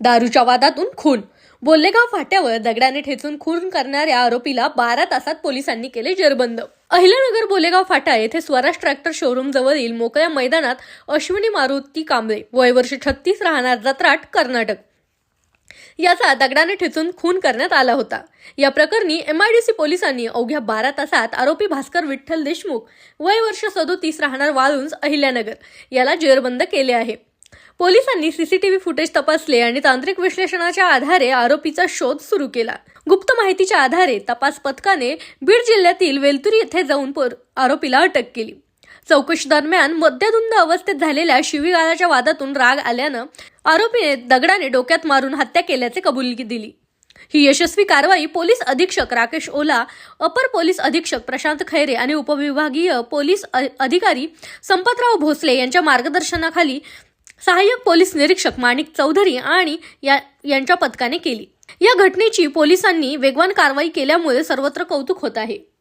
दारूच्या वादातून खून. बोल्लेगाव फाट्यावर दगडाने ठेचून खून करणाऱ्या आरोपीला बारा तासात पोलिसांनी केले जेरबंद. अहिल्यानगर बोलेगाव फाटा येथे स्वराज ट्रॅक्टर शोरूम जवळील मोकळ्या मैदानात अश्विनी मारुती कांबळे वय वर्ष छत्तीस राहणार जत्राट कर्नाटक. याचा दगडाने ठेचून खून करण्यात आला होता. या प्रकरणी एमआयडीसी पोलिसांनी अवघ्या बारा तासात आरोपी भास्कर विठ्ठल देशमुख वय वर्ष सदोतीस राहणार वाळूंज अहिल्यानगर याला जेरबंद केले आहे. पोलिसांनी सीसीटीव्ही फुटेज तपासले आणि तांत्रिक विश्लेषणाच्या आधारे आरोपीचा शोध सुरू केला. गुप्त माहितीच्या आधारे तपास पथकाने बीड जिल्ह्यातील वेलतुरी येथे जाऊन आरोपीला अटक केली. चौकशी दरम्यान मद्यधुंद अवस्थेत झालेल्या शिवीगाळाच्या वादातून राग आल्यानं आरोपीने दगडाने डोक्यात मारून हत्या केल्याचे कबुली दिली. ही यशस्वी कारवाई पोलीस अधीक्षक राकेश ओला अपर पोलीस अधीक्षक प्रशांत खैरे आणि उपविभागीय पोलीस अधिकारी संपतराव भोसले यांच्या मार्गदर्शनाखाली सहाय्यक पोलीस निरीक्षक माणिक चौधरी आणि या यांच्या पथकाने केली. या घटनेची पोलिसांनी वेगवान कारवाई केल्यामुळे सर्वत्र कौतुक होत आहे.